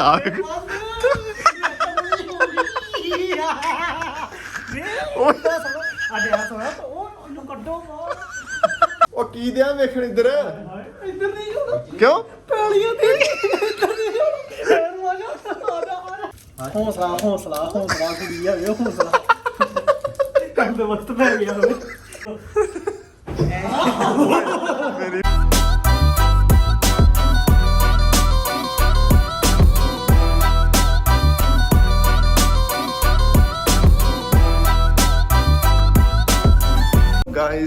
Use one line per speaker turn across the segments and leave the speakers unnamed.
ਆ ਵੇਖ।
ਅੱਜ ਆ ਸੋਇਆ ਉਹ
ਉਹ ਕੀ ਦਿਆ ਵੇਖਣ ਇੱਧਰ?
ਇੱਧਰ ਨਹੀਂ ਜਾਣਾ
ਕਿਉਂ?
ਹੌਸਲਾ ਹੌਸਲਾ ਹੌਸਲਾ ਕੁੜੀ ਆ ਵੇ ਹੌਸਲਾ। ਕੰਮ ਦੇ ਵਕਤ ਪੈ ਗਿਆ ਹੋਵੇ।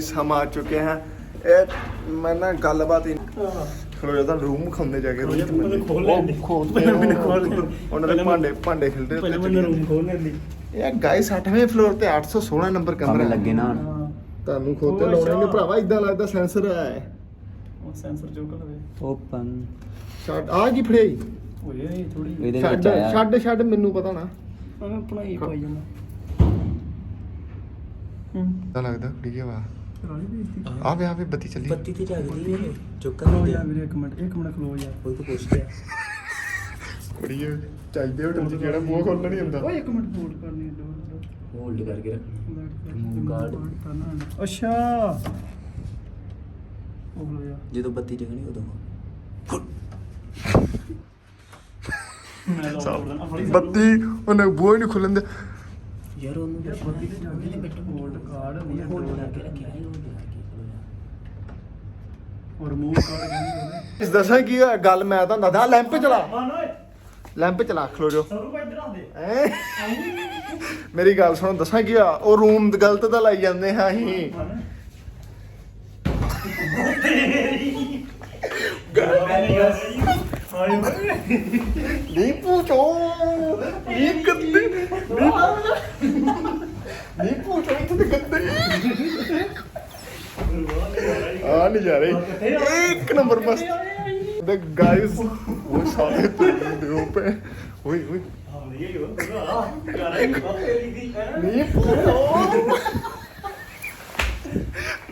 गाइस हम आ चुके हैं ਇਹ ਮੈਂ ਨਾ ਗੱਲਬਾਤ ਹੀ ਖਲੋ ਜਾਂਦਾ ਰੂਮ ਖਾਂਦੇ ਜਾ ਕੇ room ਚ
ਮੈਨੂੰ ਖੋਲ
ਉਹ
ਲੈਂਦੇ।
ਖੋਲ
ਪਹਿਲਾਂ ਮੈਨੂੰ ਖੋਲ ਲੈਂਦੇ।
ਉਹਨਾਂ ਦੇ ਭਾਂਡੇ ਭਾਂਡੇ ਖਿਲਦੇ
ਪਹਿਲਾਂ ਮੈਨੂੰ ਰੂਮ ਖੋਲ ਲੈਂਦੀ
ਇਹ ਗਾਇਸ 8ਵੇਂ ਫਲੋਰ ਤੇ 816 ਨੰਬਰ ਕਮਰਾ
ਕਮਰੇ
ਹੈ।
ਲੱਗੇ ਨਾ ਹੁਣ।
ਹਾਂ
ਤੁਹਾਨੂੰ ਖੋਤੇ
ਉਹ
ਲਾਉਣੇ ਨੇ
ਅੱਛਾ।
ਭਰਾਵਾ ਇਦਾਂ ਲੱਗਦਾ ਸੈਂਸਰ ਹੈ
ਉਹ ਸੈਂਸਰ ਚੁੱਕ ਲਵੇ
ਓਪਨ
ਛੱਡ ਆ ਕੀ ਫੜਿਆਈ
ਓਏ ਥੋੜੀ
ਇਹਦੇ
ਛੱਡ
ਵਿੱਚ ਆਇਆ
ਛੱਡ ਛੱਡ ਮੈਨੂੰ ਪਤਾ ਨਾ
ਆਪਣਾ ਹੀ ਪਾਈ ਜਾਂਦਾ ਹੂੰ
ਪਤਾ ਲੱਗਦਾ ਕੁੜੀ ਵਾ
ਰਾਣੀ ਬੇਇੱਜ਼ਤੀ
ਆ ਵੇ ਆ ਵੇ ਬੱਤੀ ਚੱਲੀ।
ਬੱਤੀ ਤੇ ਜਗਦੀ ਹੈ ਚੁੱਕ
ਖਲੋ ਜਾ ਵੀਰੇ ਇੱਕ ਮਿੰਟ ਇੱਕ ਮਿੰਟ ਖਲੋ ਜਾ।
ਕੋਈ ਤੋਂ ਪੁੱਛ ਗਿਆ
ਕੁੜੀ ਚਾਹੀਦੇ ਹੋਟਲ 'ਚ ਕਿਹੜਾ ਮੂੰਹ ਖੋਲਣਾ ਨਹੀਂ ਹੁੰਦਾ।
ਓਏ ਇੱਕ ਮਿੰਟ ਹੋਲਡ ਕਰਨੀ ਡੋਰ
ਹੋਲਡ ਕਰਕੇ ਰੱਖ। ਮੂੰਹ ਗਾਰਡ।
ਅੱਛਾ! ਉਹ ਗਿਆ
ਜਦੋਂ ਬੱਤੀ ਜਗਣੀ ਉਦੋਂ
ਮੈਂ ਕਰਦਾ
ਬੱਤੀ ਉਹਨੇ ਬੂਹੇ ਨਹੀਂ ਖੁੱਲਣ ਦੇ।
ਯਾਰ ਉਹਨੂੰ
ਬੱਤੀ ਤੇ ਜਾਂਦੀ ਨਹੀਂ ਬਿੱਟ ਹੋਲਡ ਕਾਰਡ ਨਹੀਂ
ਹੋਲਡ
ਹੋਲਡ
ਕਰਕੇ ਰੱਖਿਆ ਹੈ ਹੋਲਡ ਕਰਕੇ
ਔਰ ਮੂਵ ਕਾਰਡ ਕਹਿੰਦੇ
ਇਸ ਦੱਸਾਂ ਕੀ ਹੋਇਆ? ਗੱਲ ਮੈਂ ਤਾਂ ਦੱਸਦਾ ਲੈਂਪ ਚਲਾ।
ਮਨ ਓਏ।
ਲੈਂਪ ਚਲਾ ਖਲੋ ਜੋ
ਸਰੂ ਭਾਈ ਇਧਰ ਆ ਦੇ
ਹੈਂ? ਮੇਰੀ ਗੱਲ ਸੁਣੋ ਦੱਸਾਂ ਕੀ ਆ ਉਹ ਰੂਮ ਗਲਤ ਤਾਂ ਲਾਈ ਜਾਂਦੇ ਹਾਂ ਅਸੀਂ
ਮਨ ਆਇਓ
ਨਹੀਂ ਪੁੱਛੋ। ਨਹੀਂ ਗੱਦੇ। ਨਹੀਂ ਪੁੱਛੋ ਇੱਥੇ ਤੇ ਗੱਦੇ। ਆ ਨਜ਼ਾਰੇ। ਇੱਕ ਨੰਬਰ ਮਸਤ। ਦੇ ਗਾਇਸ ਉਹ ਸਾਰੇ ਤੇ ਪੇ ਓਏ ਓਏ। ਨਹੀਂ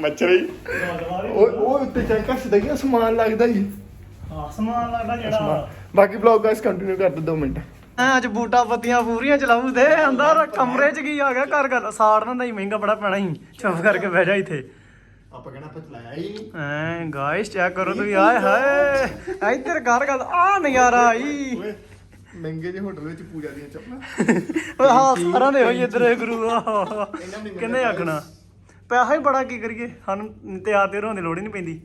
ਮੱਛਰੀ ਉਹ ਉਹ ਉੱਤੇ ਚੈੱਕ ਕਰ ਸਦਾ ਸਮਾਨ ਲੱਗਦਾ ਜੀ
ਆਸਮਾਨ ਲੱਗਦਾ ਜਿਹੜਾ
ਬਾਕੀ ਵਲੌਗ ਗਾਇਸ ਕੰਟੀਨਿਊ ਕਰ ਦੋ 2 ਮਿੰਟ
ਅੱਜ ਬੂਟਾ ਪੱਤੀਆਂ ਪੂਰੀਆਂ ਚਲਾਉ ਦੇ ਅੰਦਰ ਕਮਰੇ ਚ ਕੀ ਆ ਗਿਆ ਘਰ ਘਰ। ਸਾੜਨ ਦਾ ਹੀ ਮਹਿੰਗਾ ਬੜਾ ਪੈਣਾ ਹੀ ਚੁੱਪ ਕਰਕੇ ਬਹਿ ਜਾ ਇੱਥੇ।
ਆਪਾਂ ਕਹਿਣਾ ਆਪਾਂ ਚਲਾਇਆ ਹੀ ਨਹੀਂ।
ਐ ਗਾਇਸ ਚੈੱਕ ਕਰੋ ਤੁਸੀਂ ਆਏ ਹਾਏ। ਇੱਧਰ ਘਰ ਘਰ ਆ ਨਜ਼ਾਰਾ ਆਈ
ਮਹਿੰਗੇ ਜਿਹੇ ਹੋਟਲ ਵਿੱਚ ਪੂਜਾ ਦੀਆਂ ਚੱਪਲਾਂ।
ਓਏ ਹਾਂ ਸਾਰਿਆਂ ਦੇ ਹੋਈ ਇੱਧਰ ਗੁਰੂ। ਆ ਕਿੰਨੇ ਆਖਣਾ। ਪੈਸਾ ਹੀ ਬੜਾ ਕੀ ਕਰੀਏ? ਸਾਨੂੰ ਤਿਆਰ ਤੇ ਹੋਣ ਦੀ ਲੋੜ ਹੀ ਨਹੀਂ ਪੈਂਦੀ।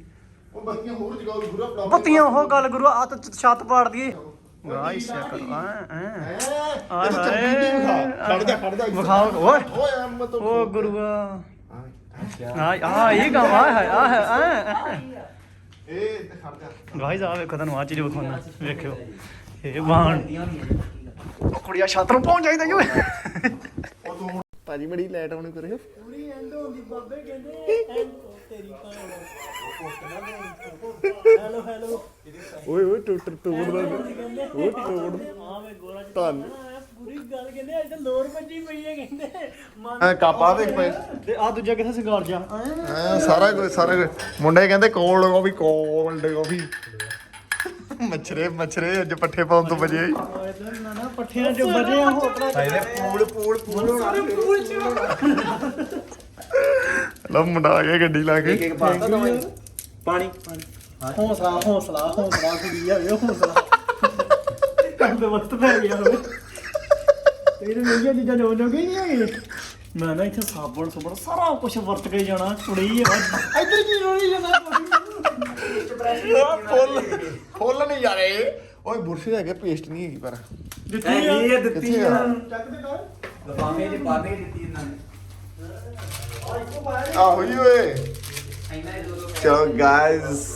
ਉਹ ਬੱਤੀਆਂ ਹੋਰ ਜਗਾਓ ਗੁਰੂ ਆਪਣਾ
ਬੱਤੀਆਂ ਉਹ ਗੱਲ ਗੁਰੂ ਆ ਤਾਂ ਛੱਤ ਪਾੜ ਦਈਏ। ਗਾਇਸ ਕਰੋ ਐ ਐ।
ਇਹ ਤਾਂ ਚੱਲ ਵੀਡੀਓ ਵਿਖਾ। ਖੜ ਜਾ ਖੜ ਜਾ
ਵਿਖਾਓ ਓਏ।
ਓਏ ਅੰਮ ਤੋਂ
ਓ ਗੁਰੂਆ। ਆ ਆ ਇਹ ਗਾ ਆ ਹੈ ਆ ਹੈ ਆ
ਇਹ ਖੜ ਜਾ।
ਗਾਇਸ ਆ ਵੇਖੋ ਤੁਹਾਨੂੰ ਆ ਚੀਜ਼ ਵਿਖਾਉਣਾ। ਵੇਖਿਓ। ਇਹ ਬਾਣ ਕੁੜੀਆ ਛੱਤ ਨੂੰ ਪਹੁੰਚ ਜਾਈਦਾ
ਤੂੰ ਭਾਜੀ ਮੜੀ ਲਾਈਟ ਆਉਣੀ ਕਰੇ
ਪੂਰੀ ਐਂਡ ਹੁੰਦੀ ਬਾਬੇ ਕਹਿੰਦੇ ਤੇਰੀ ਹੈਲੋ ਹੈਲੋ।
ਓਏ ਓਏ ਟੁੱਟਰ ਤੋੜਦਾ ਉਹ ਤੋੜ
ਹਾਂ ਮੈਂ ਗੋਰਾ
ਧੰਨ।
ਪੂਰੀ ਗੱਲ ਕਹਿੰਦੇ ਅੱਜ ਤਾਂ ਲੋਰ ਵੱਜੀ ਪਈ ਹੈ ਕਹਿੰਦੇ। ਮਨ
ਐ ਕਾਪਾ ਦੇਖ ਪਏ
ਤੇ ਆ ਦੂਜਾ ਕਿੱਥੇ ਸਿਗਾਰ ਜਾ
ਐ ਸਾਰਾ ਕੁਝ ਸਾਰਾ ਕੁਝ ਮੁੰਡੇ ਕਹਿੰਦੇ ਕੋਲਡ ਕਾਫੀ ਕੋਲਡ ਕਾਫੀ ਮੱਛਰੇ ਮੱਛਰੇ ਅੱਜ ਪੱਠੇ ਪਾਉਣ ਤੋਂ ਬਜੇ
ਨਾ ਨਾ ਪੱਠਿਆਂ ਚ ਵਜੇ ਆ ਹੋਟਲਾ
ਇਹਨੇ ਪੂਲ ਪੂਲ ਪੂਲ ਹੋਣਾ।
ਪੂਲ ਚ
ਲਓ ਮੁੰਡਾ ਆ ਗਿਆ ਗੱਡੀ ਲਾ ਕੇ।
ਇੱਕ ਪਾਸਤਾ ਦਵਾਈ ਪਾਣੀ।
ਹੌਸਲਾ ਹੌਸਲਾ ਹੌਸਲਾ ਕੁੜੀ ਆ ਵੇ ਹੌਸਲਾ। ਕੰਮ ਦੇ ਵਕਤ ਪੈ ਗਿਆ ਹੋਵੇ ਤੇਰੇ ਮਹੀਆਂ ਚੀਜ਼ਾਂ ਜੋ ਜੋ ਗਈ ਨਹੀਂ ਹੈਗੀ ਮੈਂ ਨਾ ਇੱਥੇ ਸਾਬਣ ਸੁਬਣ ਸਾਰਾ ਕੁਝ ਵਰਤ ਕੇ ਜਾਣਾ ਕੁੜੀ ਆ। ਇੱਧਰ ਕੀ ਰੋਣੀ ਜਾਂਦਾ?
ਫੁੱਲ ਫੁੱਲ ਨਹੀਂ ਯਾਰੇ ਓਏ ਬੁਰਸ਼ ਹੈਗੇ ਪੇਸਟ ਨਹੀਂ ਹੈਗੀ ਪਰ।
ਦਿੱਤੀ ਆ।
ਇਹ ਦਿੱਤੀ
ਆ?
ਚੱਕ ਦੇ ਕਰ
ਲਫਾਫੇ 'ਚ ਪਾ ਕੇ ਦਿੱਤੀ ਇਹਨਾਂ ਨੇ।
ਆਹੋ ਜੀ ਓਏ।
ਦੋ ਦੋ
ਚਲੋ ਗਾਇਸ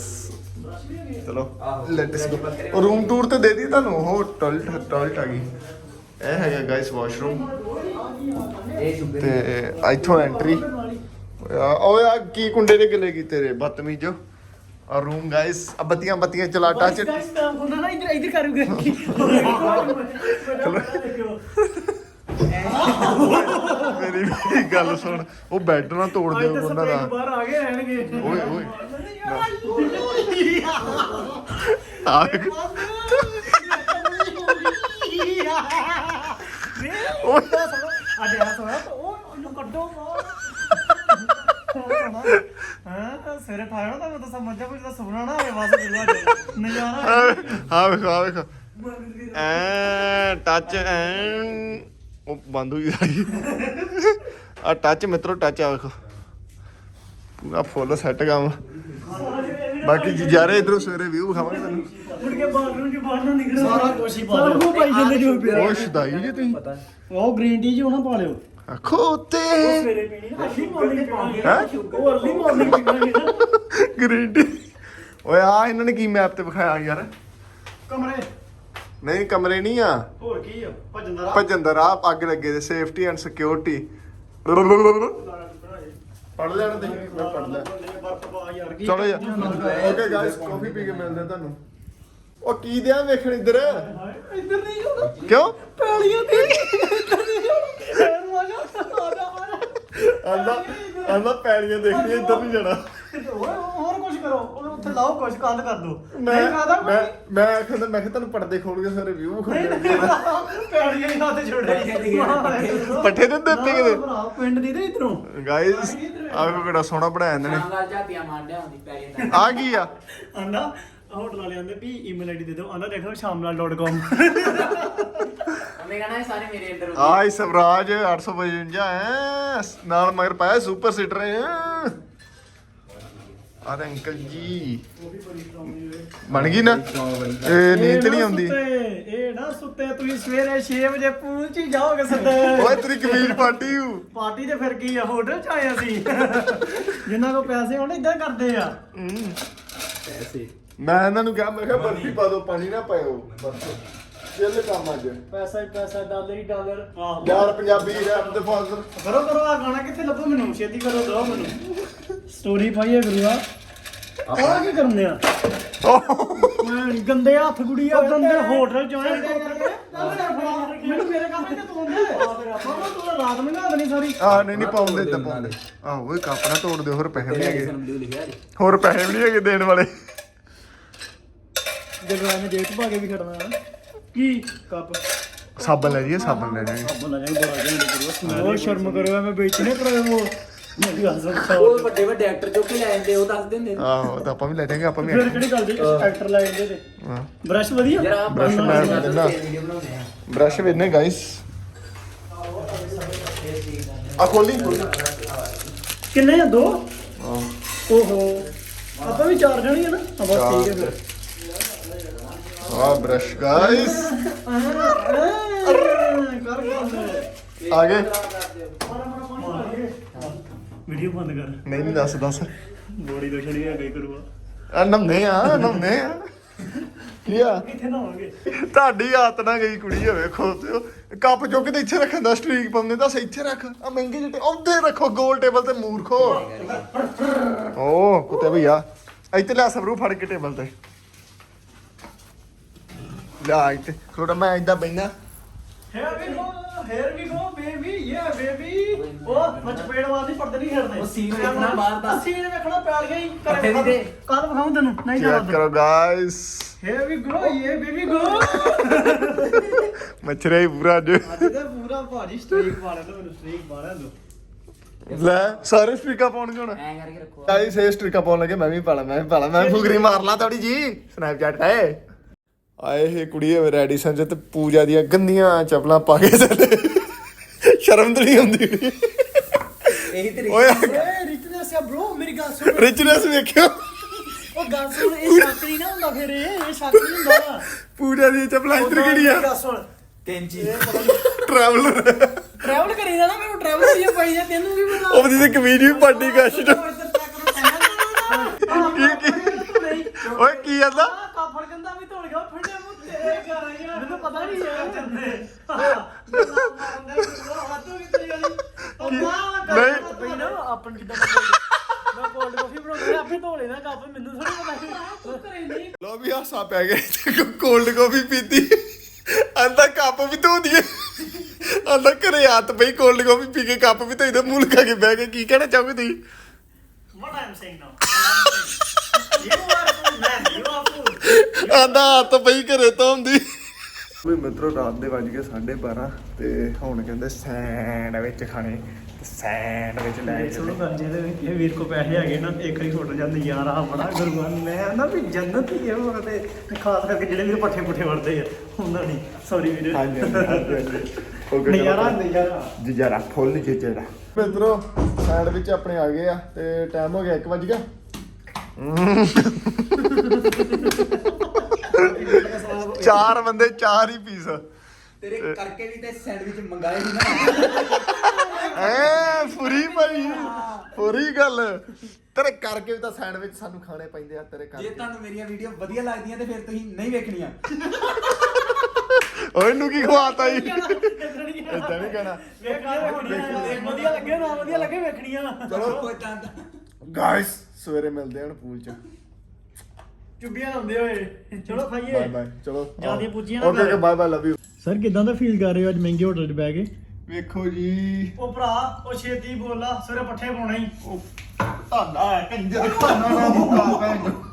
ਚਲੋ ਲੈਟਸ ਗੋ ਰੂਮ ਟੂਰ ਤੇ ਦੇ ਦੀ ਤੁਹਾਨੂੰ? ਉਹ ਟਾਇਲਟ ਟਾਇਲਟ ਆ ਗਈ। ਇਹ ਹੈਗਾ ਗਾਇਸ ਵਾਸ਼ਰੂਮ ਤੇ ਇੱਥੋਂ ਐਂਟਰੀ ਓਏ ਆ ਕੀ ਕੁੰਡੇ ਦੇ ਗਲੇ ਕੀ ਤੇਰੇ ਬਦਤਮੀਜ਼ੋ। ਆ ਰੂਮ ਗਾਇਸ ਆ ਬੱਤੀਆਂ ਬੱਤੀਆਂ ਚਲਾ ਟੱਚ
ਗਾਇਸ ਤਾਂ ਹੁੰਦਾ ਨਾ ਇੱਧਰ ਇੱਧਰ ਕਰੂਗੇ।
ਮੇਰੀ ਵੀ ਗੱਲ ਸੁਣ। ਉਹ ਬੈੱਡ ਨਾ ਤੋੜ ਦਿਓ ਉਹਨਾਂ ਦਾ।
ਬਾਹਰ ਆ ਗਏ ਰਹਿਣਗੇ।
ਓਏ ਓਏ। ਆ।
ਉਹ ਅੱਜ ਆ ਸੋਇਆ ਉਹ ਉਹਨੂੰ ਕੱਢੋ ਮਾਰ ਹਾਂ ਸਿਰੇ ਫਾੜੋ ਤਾਂ ਮੈਂ ਤਾਂ ਸਮਝ ਜਾ ਕੁਝ ਤਾਂ ਸੁਣਨਾ ਨਾ ਹੋਵੇ ਬਸ ਬਿਲਵਾ ਦੇ ਨਜ਼ਾਰਾ।
ਆ ਵੇਖ, ਆ ਵੇਖ ਐ ਟੱਚ ਐ। ਉਹ ਬੰਦ ਹੋਈ ਆਈ ਆ ਟੱਚ ਮਿੱਤਰੋ ਟੱਚ ਆ ਵੇਖੋ। ਪੂਰਾ ਫੁੱਲ ਸੈੱਟ ਕੰਮ। ਬਾਕੀ ਜੀ ਜਾਰੇ ਇਧਰੋਂ ਸਵੇਰੇ ਵਿਊ ਖਾਵਾਂਗੇ ਤੁਹਾਨੂੰ।
ਮੁੜ ਕੇ ਬਾਥਰੂਮ ਚ ਬਾਹਰ ਨਾ ਨਿਕਲੋ। ਸਾਰਾ ਕੁਝ ਹੀ ਪਾ ਦਿਓ ਭਾਈ ਜਿੰਨੇ ਜੋ ਪਿਆ।
ਉਹ ਸ਼ਦਾਈ ਜੇ ਤੁਸੀਂ।
ਉਹ ਗ੍ਰੀਨ ਟੀ ਜੋ ਨਾ ਪਾ ਲਿਓ।
ਅੱਖੋ ਤੇ
ਸਵੇਰੇ ਪੀਣੀ ਨਾ ਅਰਲੀ ਮਾਰਨਿੰਗ ਪੀਣੀ
ਹੈਂ?
ਉਹ ਅਰਲੀ ਮਾਰਨਿੰਗ ਪੀਣੀ ਨਾ।
ਗ੍ਰੀਨ ਟੀ ਓਏ ਆ ਇਹਨਾਂ ਨੇ ਕੀ ਮੈਪ ਤੇ ਵਿਖਾਇਆ ਯਾਰ?
ਕਮਰੇ।
ਨਹੀਂ ਕਮਰੇ ਨਹੀਂ ਆ।
ਹੋਰ ਕੀ ਆ? ਭੱਜਣ ਦਾ ਰਾਹ।
ਭੱਜਣ ਦਾ ਰਾਹ ਅੱਗ ਲੱਗੇ ਦੇ ਸੇਫਟੀ ਐਂਡ ਸਿਕਿਉਰਿਟੀ ਪੜ ਲੈਣ ਦੇ। ਮੈਂ ਪੜ ਲਿਆ
ਬਰਫ ਪਾ ਯਾਰ ਕੀ
ਚਲੋ ਯਾਰ। ਓਕੇ ਗਾਇਸ ਕਾਫੀ ਪੀ ਕੇ ਮਿਲਦੇ ਤੁਹਾਨੂੰ। ਉਹ ਕੀ ਦਿਆਂ ਵੇਖਣ ਇੱਧਰ?
ਇੱਧਰ ਨਹੀਂ
ਕਿਉਂ?
ਪੈਲੀਆਂ ਦੀ ਇੱਧਰ ਨਹੀਂ ਜਾਣਾ ਐਨ ਵਾਜਾ ਆ ਜਾ ਆ ਜਾ
ਆਂਦਾ ਆਂਦਾ ਪੈੜੀਆਂ ਦੇਖਣੀਆਂ ਇੱਧਰ ਨਹੀਂ ਜਾਣਾ।
ਹੋਰ ਹੋਰ ਕੁਝ ਕਰੋ ਉਹ ਉੱਥੇ ਲਾਓ ਕੁਝ ਕੰਦ ਕਰ ਦੋ
ਮੈਂ ਮੈਂ ਮੈਂ ਆਖਦਾ ਮੈਂ ਕਿਹਾ ਤੁਹਾਨੂੰ ਪਰਦੇ ਖੋਲ ਕੇ ਸਾਰੇ ਵਿਊ ਖੋਲਣੇ
ਪੈੜੀਆਂ ਹੀ ਹੱਥ ਜੋੜੇ
ਪੱਠੇ ਦੇ ਦਿੱਤੇ ਕਿਤੇ?
ਭਰਾ ਪਿੰਡ ਦੀ ਤੇ ਇਧਰੋਂ।
ਗਾਇਸ ਆਹ ਵੇਖੋ ਕਿਹੜਾ ਸੋਹਣਾ ਬਣਾਇਆ ਇਹਨਾਂ ਨੇ।
ਸ਼ਾਨਦਾਰ ਝਾਤੀਆਂ ਮਾਰਦੇ ਹੁੰਦੀ ਪੈਰੀ ਨਾਲ।
ਆ ਕੀ ਆ?
ਆਂਦਾ ਹੋਟਲ ਵਾਲੇ ਆਂਦੇ ਵੀ ਈਮੇਲ ਆਈਡੀ ਦੇ ਦਿਓ। ਆਂਦਾ ਦੇਖੋ ਸ਼ਾਮਲਾਲ.com
ਉਹਨੇ ਕਹਣਾ ਇਹ ਸਾਰੇ ਮੇਰੇ ਅੰਦਰ
ਆਈ ਸਵਰਾਜ 855 ਹੈ ਨਾਲ ਮਗਰ ਪਾਇਆ ਸੁਪਰ ਸੀਟਰ ਹੈ ਅਰੇ ਅੰਕਲ ਜੀ। ਬਣ ਗਈ ਨਾ? ਇਹ ਨੀਂਦ ਨਹੀਂ ਆਉਂਦੀ।
ਸੁੱਤੇ, ਇਹ ਨਾ ਸੁੱਤੇ ਤੁਸੀਂ ਸਵੇਰੇ 6 ਵਜੇ ਪੂਲ ਚ ਹੀ ਜਾਓਗੇ ਸਿੱਧੇ।
ਓਏ ਤੇਰੀ ਕਮੀਜ਼ ਪਾਟੀ ਹੂ
ਪਾਰਟੀ ਤੇ ਫਿਰ ਕੀ ਆ ਹੋਟਲ ਚ ਆਏ ਅਸੀਂ। ਜਿਨ੍ਹਾਂ ਕੋਲ ਪੈਸੇ ਹੋਣ ਇਦਾਂ ਕਰਦੇ ਆ।
ਮੈਂ ਇਹਨਾਂ ਨੂੰ ਕਿਹਾ ਮੈਂ ਕਿਹਾ ਬਰਫੀ ਪਾ ਦਿਓ ਪਾਣੀ ਨਾ ਪਾਇਓ। ਬਸ ਚੱਲ ਕੰਮ ਅੱਜ।
ਪੈਸਾ ਹੀ ਪੈਸਾ ਡਾਲਰ ਹੀ ਡਾਲਰ। ਆਹੋ।
ਯਾਰ ਪੰਜਾਬੀ ਰੈਪ ਦੇ ਫਾਦਰ
ਕਰੋ ਕਰੋ ਆ ਗਾਣਾ ਕਿੱਥੇ ਲੱਭੋ ਮੈਨੂੰ? ਛੇਤੀ ਕਰੋ ਦੋ ਮੈਨੂੰ। ਸਟੋਰੀ ਪਾਈਏ ਗੁਰੂਆ। ਆ ਕੀ ਕਰਨੇ ਆ? ਮੈਂ ਗੰਦੇ ਹੱਥ ਗੁੜੀ ਆ ਗੰਦੇ ਹੋਟਲ ਚ ਆਏ ਮੈਨੂੰ ਮੇਰੇ ਕੰਮ ਤੇ ਤੂੰ ਆਉਂਦੇ? ਬਾਬਾ ਤੂੰ ਤਾਂ ਰਾਤ ਮੰਗਾ ਦੇਣੀ ਸਾਰੀ।
ਆ ਨਹੀਂ ਨਹੀਂ ਪਾਉਂਦੇ ਇਦਾਂ ਪਾਉਂਦੇ। ਆਹੋ ਓਏ ਕੱਪ ਨਾ ਤੋੜ ਦਿਓ ਹੋਰ ਪੈਸੇ ਵੀ ਨਹੀਂ ਹੈਗੇ। ਹੋਰ ਪੈਸੇ ਵੀ ਨਹੀਂ ਹੈਗੇ ਦੇਣ ਵਾਲੇ।
ਜਦੋਂ ਮੈਂ ਜੇਬ ਚ ਪਾ ਕੇ ਵੀ ਖੜਨਾ ਕੀ? ਕੱਪ।
ਸਾਬਣ ਲੈ ਜੀਏ ਸਾਬਣ ਲੈ ਜਾਈਏ।
ਬੋਲਾ ਜਾਈ ਬੜਾ ਜਾਈ ਗੁਰੂਆ ਉਹ ਸ਼ਰਮ ਕਰੋ ਮੈਂ ਵੇਚੀ ਨਾ ਕਰਾਇਆ ਉਹ। ਮੇਰੀ ਗੱਲ ਸੁਣ
ਉਹ ਵੱਡੇ ਵੱਡੇ ਐਕਟਰ ਚੁੱਕ ਕੇ ਲੈ ਜਾਂਦੇ ਉਹ ਦੱਸ ਦਿੰਦੇ ਨੇ।
ਆਹੋ ਤਾਂ ਆਪਾਂ ਵੀ ਲੈ ਜਾਾਂਗੇ ਆਪਾਂ ਵੀ
ਫਿਰ ਕਿਹੜੀ ਗੱਲ ਦੀ? ਐਕਟਰ ਲਾਈਨ ਦੇ ਤੇ।
ਹਾਂ।
ਬ੍ਰਸ਼ ਵਧੀਆ?
ਜਰਾ
Brush man ਦਿੰਦਾ।
ਵੀਡੀਓ ਬਣਾਉਂਦੇ ਆ।
ਬ੍ਰਸ਼ ਵੇਨੇ ਗਾਇਸ ਆ ਖੋਲੀ।
ਕਿੰਨੇ ਆ ਦੋ?
ਹਾਂ।
ਓਹੋ। ਆਪਾਂ ਵੀ ਚਾਰ ਜਣੇ ਆ ਨਾ। ਆ ਬਸ ਠੀਕ ਹੈ ਫਿਰ।
ਆ ਬ੍ਰਸ਼ ਗਾਇਸ
ਕਰ ਗੱਲ
ਆ ਗਏ
ਵੀਡੀਓ ਬੰਦ ਕਰ।
ਨਹੀਂ ਨਹੀਂ ਦੱਸ ਦੱਸ।
ਬੋੜੀ ਦੁਸ਼ਣੀ ਆ ਗਈ ਕਰੂਆ।
ਆ ਨੰਨੇ ਆ ਨੰਨੇ ਆ। ਕੀ ਆ?
ਕਿੱਥੇ ਨਾਵਾਂਗੇ
ਤੁਹਾਡੀ ਆਦਤ ਨਾ ਗਈ ਕੁੜੀ ਹੋਵੇ ਖੋਤੇ ਕੱਪ ਚੁੱਕ ਕੇ ਤੇ ਇੱਥੇ ਰੱਖਣ ਦਾ ਸਟ੍ਰੀਕ ਪਾਉਂਦੇ ਤਾਂ ਇੱਥੇ ਰੱਖ। ਆ ਮਹਿੰਗੇ ਜਿਹੇ ਉੱਧੇ ਰੱਖੋ ਗੋਲ ਟੇਬਲ ਤੇ ਮੂਰਖੋ। ਓ ਕੁੱਤੇ ਭਈਆ। ਇੱਥੇ ਲੈ ਸਬਰੂ ਫੜ ਕੇ ਟੇਬਲ ਤੇ। ਲੈ ਇੱਥੇ। ਮੈਂ ਇਦਾਂ ਬੈਠਾ
here we go here we go baby yeah baby ਉਹ ਮਚਪੇੜ ਵਾਲੀ ਪਰਦੇ ਨਹੀਂ ਖੜਦੇ
ਉਹ scene ਵੇਖਣਾ ਬਾਹਰ ਦਾ।
ਸੀਨ ਵੇਖਣਾ ਪੈਲ ਗਈ
ਪੱਠੇ ਦੀ।
ਕੱਲ ਵਿਖਾਉਂ ਤੈਨੂੰ ਨਹੀਂ
ਚੈੱਕ
ਜਾਣਾ
ਕਰੋ ਗਾਇਸ
ਹੇਅਰ ਵੀ ਗੋ ਯੇ ਬੇਬੀ ਗੋ
ਮੱਛਰੇ ਹੀ ਪੂਰਾ ਅੱਜ।
ਅੱਜ ਤਾਂ ਪੂਰਾ ਭਾਰੀ ਸਟ੍ਰੀਕ ਲਿਆ ਤੂੰ ਮੈਨੂੰ ਸਟ੍ਰੀਕ ਲਿਆ ਤੂੰ
ਲੈ ਸਾਰੇ ਸਟ੍ਰੀਕਾਂ ਪਾਉਣਗੇ ਹੁਣ।
ਐਂ ਕਰਕੇ ਰੱਖੋ।
ਗਾਇਸ ਇਹ ਸਟ੍ਰੀਕਾਂ ਪਾਉਣ ਲੱਗੇ ਮੈਂ ਵੀ ਪਾਲਾ ਮੈਂ ਵੀ ਪਾਲਾ ਮੈਂ ਫੁਗਰੀ ਮਾਰ ਲਾ ਥੋੜੀ ਜੀ। ਸਨੈਪਚੈਟ ਤੇ ਆਏ ਇਹ ਕੁੜੀ ਹੈ ਰੈਡੀ ਸੰਜ ਤੇ ਪੂਜਾ ਦੀਆਂ ਗੰਦੀਆਂ ਚਪਲਾਂ ਪਾ ਕੇ ਚੱਲੇ। ਸ਼ਰਮ ਤਾਂ ਨਹੀਂ ਆਉਂਦੀ।
ਇਹੀ ਤਰੀਕਾ
ਓਏ
ਰਿਚਨੈਸ ਆ ਬ్రో ਮੇਰੀ ਗੱਲ ਸੁਣ।
ਰਿਚਨੈਸ ਵੇਖਿਓ।
ਉਹ ਗੱਲ ਸੁਣ ਇਹ ਸ਼ਾਕਰੀ ਨਾ ਹੁੰਦਾ ਫਿਰ ਇਹ ਇਹ ਸ਼ਾਕਰੀ ਹੁੰਦਾ।
ਪੂਜਾ ਦੀਆਂ ਚਪਲਾਂ ਇੱਧਰ ਕਿਹੜੀ ਆ
ਮੇਰੀ ਗੱਲ ਸੁਣ।
ਟਰੈਵਲਰ
ਟਰੈਵਲ ਕਰੀ ਜਾਣਾ ਮੈਨੂੰ ਟਰੈਵਲ ਦੀਆਂ ਪਾਈ ਜਾ ਤੈਨੂੰ ਕੀ ਪਤਾ
ਉਹਦੀ ਤੇ ਕਮੀਜ਼ ਵੀ ਪਾਡੀ ਗਸ਼ਟ ਓਏ ਕੀ ਆਂਦਾ
ਕਾਫੜ ਕੰਦਾ ਵੀ ਧੋਲ ਗਿਆ ਫੰਡੇ ਮੂੰਹ ਤੇਰੇ ਘਰ ਆਇਆ ਮੈਨੂੰ ਪਤਾ ਨਹੀਂ ਯਾਰ। ਚੰਦੇ ਹੱਥੋਂ ਕਿੱਥੇ ਗਈ ਉਹ ਨਾ
ਨਹੀਂ।
ਪਈ ਨਾ ਆਪਣ ਕਿੱਦਾਂ ਮੈਂ ਕੋਲਡ ਕਾਫੀ ਬਣਾਉਂਦਾ ਆਪੇ ਧੋ ਲੈਣਾ ਕੱਪ ਮੈਨੂੰ ਥੋੜੀ ਪਤਾ ਤੂੰ ਘਰੇ ਨਹੀਂ
ਲੋ ਵੀ ਹਾਸਾ ਪੈ ਗਿਆ ਕੋਲਡ ਕਾਫੀ ਪੀਤੀ। ਆਂਦਾ ਕੱਪ ਵੀ ਧੋ ਦਈਏ। ਆਂਦਾ ਘਰੇ ਹੱਥ ਪਈ ਕੋਲਡ ਕਾਫੀ ਪੀ ਕੇ ਕੱਪ ਵੀ ਧੋਈਦਾ ਮੂੰਹ ਲਗਾ ਕੇ ਬਹਿ ਕੇ। ਕੀ ਕਹਿਣਾ ਚਾਹੋਗੇ ਤੁਸੀਂ?
What I'm saying now you are
ਆਂਦਾ ਹੱਥ ਪਈ ਘਰੇ ਤੋਂ ਹੁੰਦੀ। ਵੀ ਮਿੱਤਰੋ ਰਾਤ ਦੇ ਵੱਜ ਗਏ 12:30 ਤੇ ਹੁਣ ਕਹਿੰਦੇ ਸੈਂਡਵਿਚ ਖਾਣੇ ਤੇ ਸੈਂਡਵਿਚ ਲੈ ਕੇ
ਸੁਣੋ ਗੱਲ ਜਿਹਦੇ ਵਿੱਚ ਇਹ ਵੀਰ ਕੋ ਪੈਸੇ ਹੈਗੇ ਨਾ ਇੱਕ ਵਾਰੀ ਛੁੱਟ ਜਾਂਦੇ ਯਾਰ ਆ ਬੜਾ ਗੁਰਬਾਨ ਮੈਂ ਨਾ ਵੀ ਜੰਨਤ ਹੀ ਹੈ ਉਹ ਤੇ ਖਾਸ ਕਰਕੇ ਜਿਹੜੇ ਵੀਰ ਪੱਠੇ ਪੁੱਠੇ ਵੜਦੇ ਆ ਉਹਨਾਂ ਨਹੀਂ ਸੌਰੀ ਵੀਰ।
ਹਾਂਜੀ ਹਾਂਜੀ ਚਲੋ
ਨਜ਼ਾਰਾ। ਨਜ਼ਾਰਾ।
ਜੀ ਜਰਾ ਫੁੱਲ ਜੀ ਜਰਾ ਮਿੱਤਰੋ ਸੈਂਡਵਿਚ ਆਪਣੇ ਆ ਗਏ ਆ ਤੇ ਟਾਈਮ ਹੋ ਗਿਆ 1 ਵਜ ਗਿਆ। ਚਾਰ ਬੰਦੇ ਚਾਰ ਹੀ ਪੀਸ
ਤੇਰੇ ਕਰਕੇ ਵੀ ਤੇ ਸੈਂਡਵਿਚ ਮੰਗਾਏ ਸੀ ਨਾ।
ਐ ਫੁਰੀ ਭਾਈ ਫੁਰੀ ਗੱਲ। ਤੇਰੇ ਕਰਕੇ ਵੀ ਤਾਂ ਸੈਂਡਵਿਚ ਸਾਨੂੰ ਖਾਣੇ ਪੈਂਦੇ ਆ ਤੇਰੇ
ਜੇ
ਕਰਕੇ।
ਤੁਹਾਨੂੰ ਮੇਰੀਆਂ ਵੀਡੀਓ ਵਧੀਆ ਲੱਗਦੀਆਂ ਤੇ ਫਿਰ ਤੁਸੀਂ ਨਹੀਂ ਵੇਖਣੀਆਂ।
ਓਏ ਇਹਨੂੰ ਕੀ ਖਵਾਤਾ ਜੀ? ਇਦਾਂ ਨਹੀਂ ਕਹਿਣਾ?
ਵੇਖਣੀਆਂ। ਵਧੀਆ ਲੱਗੇ ਨਾ ਵਧੀਆ ਲੱਗੇ ਵੇਖਣੀਆਂ।
ਚਲੋ।
ਕੋਈ ਤਾਂ
ਗਾਇਸ ਸਵੇਰੇ ਮਿਲਦੇ ਹਾਂ ਪੂਲ ਚ।
ਚੁੱਭੀਆਂ ਲਾਉਂਦੇ ਹੋਏ। ਚਲੋ ਖਾਈਏ।
ਬਾਏ ਬਾਏ ਚਲੋ।
ਜ਼ਿਆਦੀਆਂ ਪੁੱਜੀਆਂ ਨਾ
ਓਕੇ
ਕਰ।
Bye bye love you
sir ਕਿਦਾਂ ਦਾ ਫੀਲ ਕਰ ਰਹੇ ਹੋ ਅੱਜ ਮਹਿੰਗੇ ਹੋਟਲ 'ਚ ਬਹਿ ਕੇ?
ਵੇਖੋ ਜੀ।
ਉਹ ਭਰਾ ਉਹ ਛੇਤੀ ਬੋਲਾ ਸਵੇਰੇ ਪੱਠੇ ਪਾਉਣੇ ਹੀ।
ਧੰਨਾ ਹੈ ਕੰਜਰ ਖਾਣਾ ਨਾ ਦਿੱਤਾ ਭੈਣ ਚੋ।